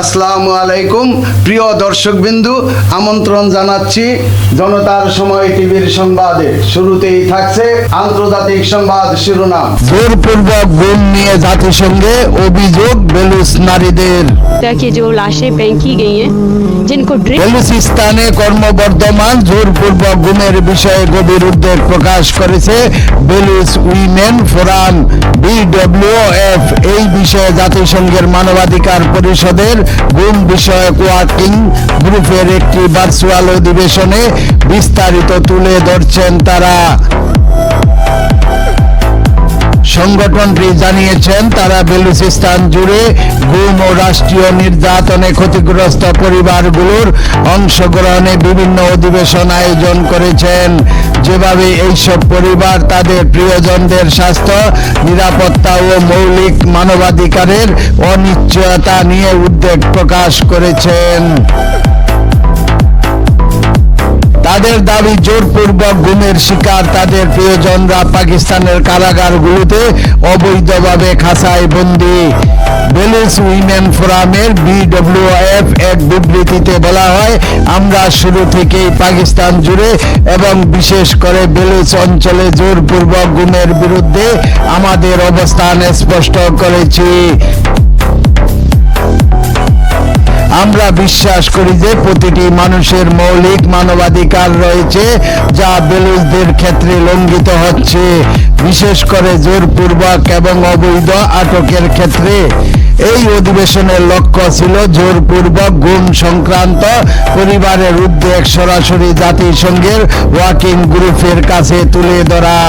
আসসালামু আলাইকুম প্রিয় দর্শকবিন্দু আমন্ত্রণ জানাচ্ছি জনতার সময় টিভির সংবাদে শুরুতেই থাকছে আন্তর্জাতিক সংবাদ শিরোনাম জোরপূর্বক গুম নিয়ে জাতিসংঘে অভিযোগ বেলুস নারীদের की जो लाशें फेंकी गई हैं जिनको ड्रिप বেলুচিস্তানে কর্মবর্ধমান জোরপূর্বক গুমের বিষয়ে গভীর উদ্বেগ প্রকাশ করেছে বেলুচ উইমেন ফোরাম বিডব্লিউএফ এই বিষয়ে জাতিসংঘের মানবাধিকার পরিষদের গুম বিষয়ক ওয়ার্কিং গ্রুপের একটি ভার্চুয়াল অধিবেশনে বিস্তারিত তুলে ধরছেন তারা। সংগঠনটি জানিয়েছেন, তারা বেলুচিস্তান জুড়ে গুম ও রাষ্ট্রীয় নির্যাতনে ক্ষতিগ্রস্ত পরিবারগুলোর অংশগ্রহণে বিভিন্ন অধিবেশন আয়োজন করেছেন। যেভাবে এইসব পরিবার তাদের প্রিয়জনদের স্বাস্থ্য, নিরাপত্তা ও মৌলিক মানবাধিকারের অনিশ্চয়তা নিয়ে উদ্বেগ প্রকাশ করেছেন। তাদের দাবি জোরপূর্বক গুমের শিকার তাদের প্রিয়জনরা পাকিস্তানের কারাগারগুলোতে অবৈধভাবে খাসায় বন্দি। বেলুস উইমেন ফোরামের বিডব্লিউএফ এক বিবৃতিতে বলা হয়, আমরা শুরু থেকেই পাকিস্তান জুড়ে এবং বিশেষ করে বেলুচ অঞ্চলে জোরপূর্বক গুমের বিরুদ্ধে আমাদের অবস্থান স্পষ্ট করেছি। আমরা বিশ্বাস করি যে প্রতিটি মানুষের মৌলিক মানবাধিকার রয়েছে যা বেলুচদের ক্ষেত্রে লঙ্ঘিত হচ্ছে। বিশেষ করে জোরপূর্বক এবং অবৈধ আটকের ক্ষেত্রে। এই অধিবেশনের লক্ষ্য ছিল জোরপূর্বক গুম সংক্রান্ত পরিবারের উদ্বেগ সরাসরি জাতিসংঘের ওয়ার্কিং গ্রুপের কাছে তুলে ধরা।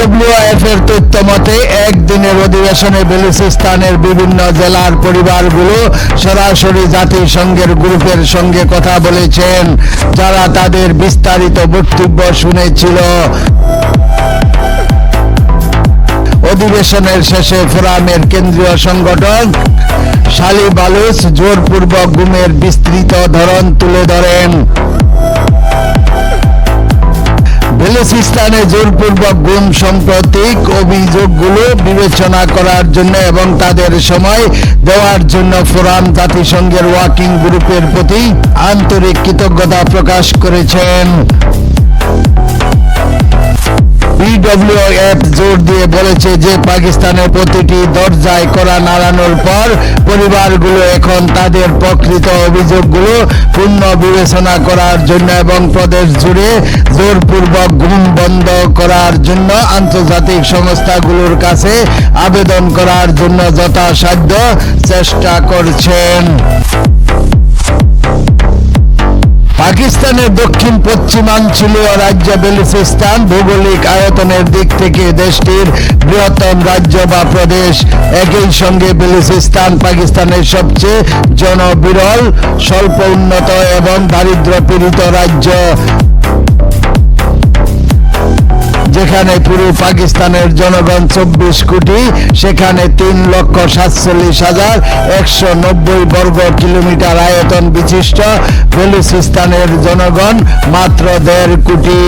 বিডব্লিউএফ এর তথ্য মতে, একদিনের অধিবেশনে বেলুচিস্তানের বিভিন্ন জেলার পরিবারগুলো সরাসরি জাতিসংঘের গ্রুপের সঙ্গে কথা বলেছেন, যারা তাদের বিস্তারিত বক্তব্য শুনেছিল। অধিবেশনের শেষে ফোরামের কেন্দ্রীয় সংগঠন শালি বালুচ জোরপূর্বক গুমের বিস্তৃত ধরন তুলে ধরেন। বেলুচিস্তানে জোরপূর্বক গুম সাম্প্রতিক অভিযোগগুলো বিবেচনা করার জন্য এবং তাদের সময় দেওয়ার জন্য ফোরাম জাতিসংঘের ওয়াকিং গ্রুপের প্রতি আন্তরিক কৃতজ্ঞতা প্রকাশ করেছেন। বিডব্লিউএফ জোর দিয়ে বলেছে যে পাকিস্তানের প্রতিটি দরজায় করা নাড়ানোর পর পরিবারগুলো এখন তাদের প্রকৃত অভিযোগগুলো পূর্ণ বিবেচনা করার জন্য এবং প্রদেশ জুড়ে জোরপূর্বক গুম বন্ধ করার জন্য আন্তর্জাতিক সংস্থাগুলোর কাছে আবেদন করার জন্য যথাসাধ্য চেষ্টা করছেন। পাকিস্তানের দক্ষিণ পশ্চিমাঞ্চলীয় রাজ্য বেলুচিস্তান ভৌগোলিক আয়তনের দিক থেকে দেশটির বৃহত্তম রাজ্য বা প্রদেশ। একই সঙ্গে বেলুচিস্তান পাকিস্তানের সবচেয়ে জনবিরল, স্বল্প উন্নত এবং দারিদ্র পীড়িত রাজ্য। যেখানে পুরো পাকিস্তানের জনগণ চব্বিশ কোটি, সেখানে তিন লক্ষ সাতচল্লিশ হাজার একশো নব্বই বর্গ কিলোমিটার আয়তন বিশিষ্ট বেলুচিস্তানের জনগণ মাত্র দেড় কোটি।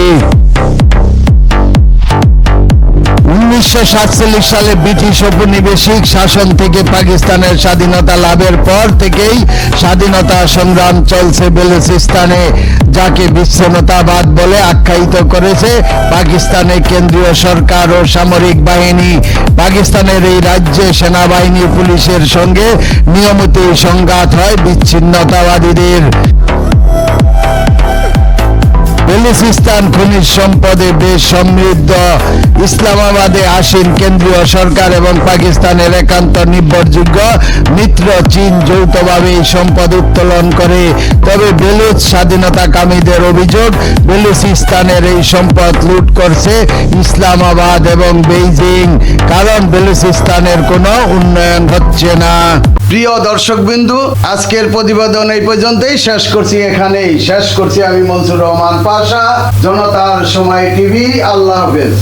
উনিশশো সাতচল্লিশ সালে ব্রিটিশ ঔপনিবেশিক শাসন থেকে পাকিস্তানের স্বাধীনতা লাভের পর থেকেই স্বাধীনতা সংগ্রাম চলছে বেলুচিস্তানে, যাকে বিচ্ছিন্নতাবাদ বলে আখ্যায়িত করেছে পাকিস্তানের কেন্দ্রীয় সরকার ও সামরিক বাহিনী। পাকিস্তানের এই রাজ্যে সেনাবাহিনী পুলিশের সঙ্গে নিয়মিতই সংঘাত হয় বিচ্ছিন্নতাবাদীদের। বেলুচিস্তান খনিজ সম্পদে বেশ সমৃদ্ধ। ইসলামাবাদে আসীন কেন্দ্রীয় সরকার এবং পাকিস্তানের একান্ত নির্ভরযোগ্য মিত্র চীন যৌথভাবে এই সম্পদ উত্তোলন করে। তবে বেলুচ স্বাধীনতাকামীদের অভিযোগ, বেলুচিস্তানের এই সম্পদ লুট করছে ইসলামাবাদ এবং বেইজিং। কারণ বেলুচিস্তানের কোনো উন্নয়ন হচ্ছে না। প্রিয় দর্শক বিন্দু আজকের প্রতিবেদন এই পর্যন্তই। শেষ করছি এখানেই। শেষ করছি আমি মনসুর রহমান পাশা, জনতার সময় টিভি। আল্লাহ হাফেজ।